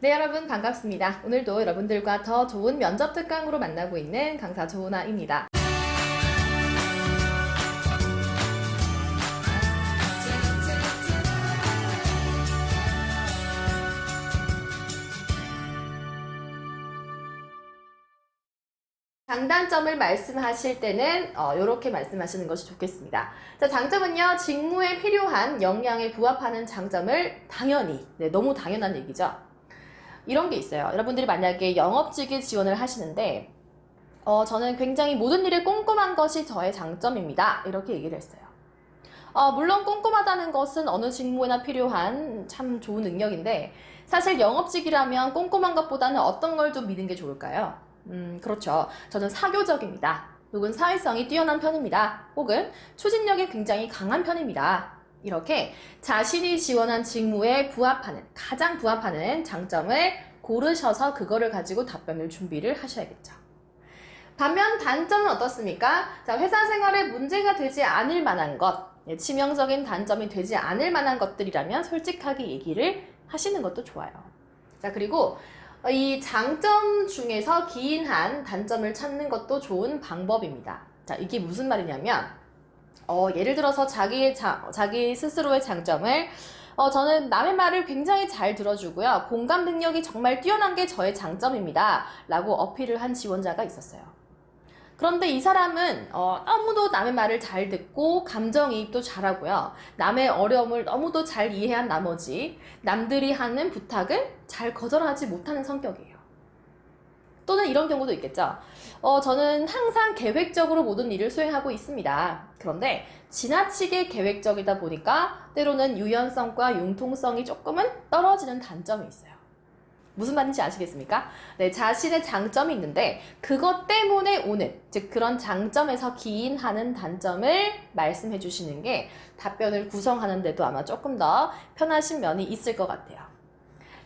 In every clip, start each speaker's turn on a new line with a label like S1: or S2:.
S1: 네, 여러분 반갑습니다. 오늘도 여러분들과 더 좋은 면접 특강으로 만나고 있는 강사 조은아입니다. 장단점을 말씀하실 때는 이렇게 말씀하시는 것이 좋겠습니다. 자, 장점은요, 직무에 필요한 역량에 부합하는 장점을 당연히, 네, 너무 당연한 얘기죠. 이런 게 있어요. 여러분들이 만약에 영업직에 지원을 하시는데, 어, 저는 굉장히 모든 일에 꼼꼼한 것이 저의 장점입니다. 이렇게 얘기를 했어요. 어, 물론 꼼꼼하다는 것은 어느 직무에나 필요한 참 좋은 능력인데, 사실 영업직이라면 꼼꼼한 것보다는 어떤 걸 좀 믿는 게 좋을까요? 음, 그렇죠. 저는 사교적입니다. 혹은 사회성이 뛰어난 편입니다. 혹은 추진력이 굉장히 강한 편입니다. 이렇게 자신이 지원한 직무에 부합하는, 가장 부합하는 장점을 고르셔서 그거를 가지고 답변을 준비를 하셔야겠죠. 반면 단점은 어떻습니까? 자, 회사 생활에 문제가 되지 않을 만한 것, 예, 치명적인 단점이 되지 않을 만한 것들이라면 솔직하게 얘기를 하시는 것도 좋아요. 자, 그리고 이 장점 중에서 기인한 단점을 찾는 것도 좋은 방법입니다. 자, 이게 무슨 말이냐면, 어, 예를 들어서 자기의 자, 자기 스스로의 장점을 어, 저는 남의 말을 굉장히 잘 들어주고요. 공감 능력이 정말 뛰어난 게 저의 장점입니다. 라고 어필을 한 지원자가 있었어요. 그런데 이 사람은 어, 너무도 남의 말을 잘 듣고 감정이입도 잘하고요. 남의 어려움을 너무도 잘 이해한 나머지 남들이 하는 부탁을 잘 거절하지 못하는 성격이에요. 또는 이런 경우도 있겠죠. 어, 저는 항상 계획적으로 모든 일을 수행하고 있습니다. 그런데 지나치게 계획적이다 보니까 때로는 유연성과 융통성이 조금은 떨어지는 단점이 있어요. 무슨 말인지 아시겠습니까? 네, 자신의 장점이 있는데 그것 때문에 오는 즉 그런 장점에서 기인하는 단점을 말씀해 주시는 게 답변을 구성하는 데도 아마 조금 더 편하신 면이 있을 것 같아요.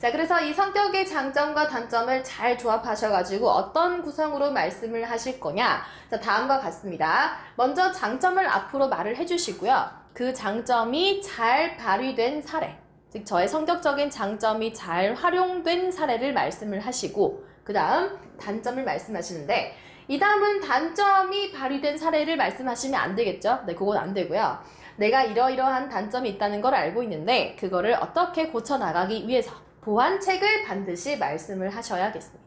S1: 자, 그래서 이 성격의 장점과 단점을 잘 조합하셔가지고 어떤 구성으로 말씀을 하실 거냐? 자, 다음과 같습니다. 먼저 장점을 앞으로 말을 해주시고요. 그 장점이 잘 발휘된 사례. 즉 저의 성격적인 장점이 잘 활용된 사례를 말씀을 하시고 그 다음 단점을 말씀하시는데 이 다음은 단점이 발휘된 사례를 말씀하시면 안 되겠죠? 네, 그건 안 되고요. 내가 이러이러한 단점이 있다는 걸 알고 있는데 그거를 어떻게 고쳐 나가기 위해서 보완책을 반드시 말씀을 하셔야겠습니다.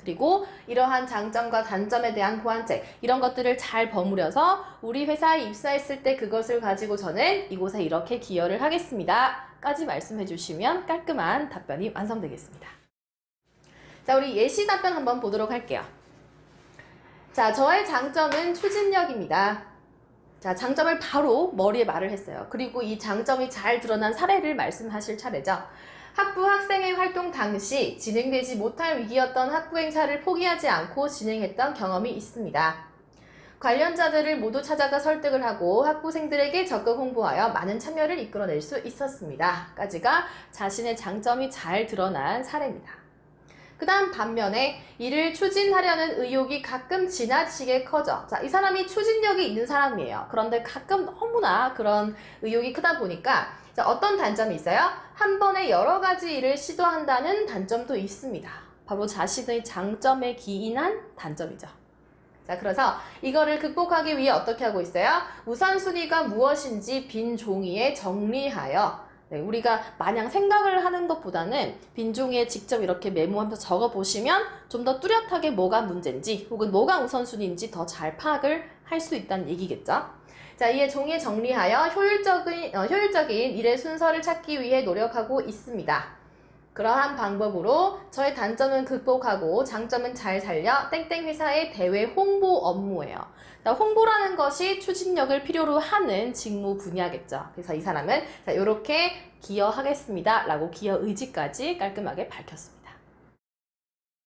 S1: 그리고 이러한 장점과 단점에 대한 보완책 이런 것들을 잘 버무려서 우리 회사에 입사했을 때 그것을 가지고 저는 이곳에 이렇게 기여를 하겠습니다. 까지 말씀해 주시면 깔끔한 답변이 완성되겠습니다. 자, 우리 예시 답변 한번 보도록 할게요. 자, 저의 장점은 추진력입니다. 자, 장점을 바로 머리에 말을 했어요. 그리고 이 장점이 잘 드러난 사례를 말씀하실 차례죠. 학부 학생회 활동 당시 진행되지 못할 위기였던 학부 행사를 포기하지 않고 진행했던 경험이 있습니다. 관련자들을 모두 찾아가 설득을 하고 학부생들에게 적극 홍보하여 많은 참여를 이끌어낼 수 있었습니다. 까지가 자신의 장점이 잘 드러난 사례입니다. 그 다음 반면에 이를 추진하려는 의욕이 가끔 지나치게 커져. 자, 이 사람이 추진력이 있는 사람이에요. 그런데 가끔 너무나 그런 의욕이 크다 보니까 자, 어떤 단점이 있어요? 한 번에 여러 가지 일을 시도한다는 단점도 있습니다. 바로 자신의 장점에 기인한 단점이죠. 자, 그래서 이거를 극복하기 위해 어떻게 하고 있어요? 우선순위가 무엇인지 빈 종이에 정리하여 네, 우리가 마냥 생각을 하는 것보다는 빈 종이에 직접 이렇게 메모하면서 적어 보시면 좀 더 뚜렷하게 뭐가 문제인지 혹은 뭐가 우선순위인지 더 잘 파악을 할 수 있다는 얘기겠죠. 자, 이에 종이에 정리하여 효율적인, 어, 효율적인 일의 순서를 찾기 위해 노력하고 있습니다. 그러한 방법으로 저의 단점은 극복하고 장점은 잘 살려 땡땡 회사의 대외 홍보 업무예요. 자, 홍보라는 것이 추진력을 필요로 하는 직무 분야겠죠. 그래서 이 사람은 자, 이렇게 기여하겠습니다. 라고 기여 의지까지 깔끔하게 밝혔습니다.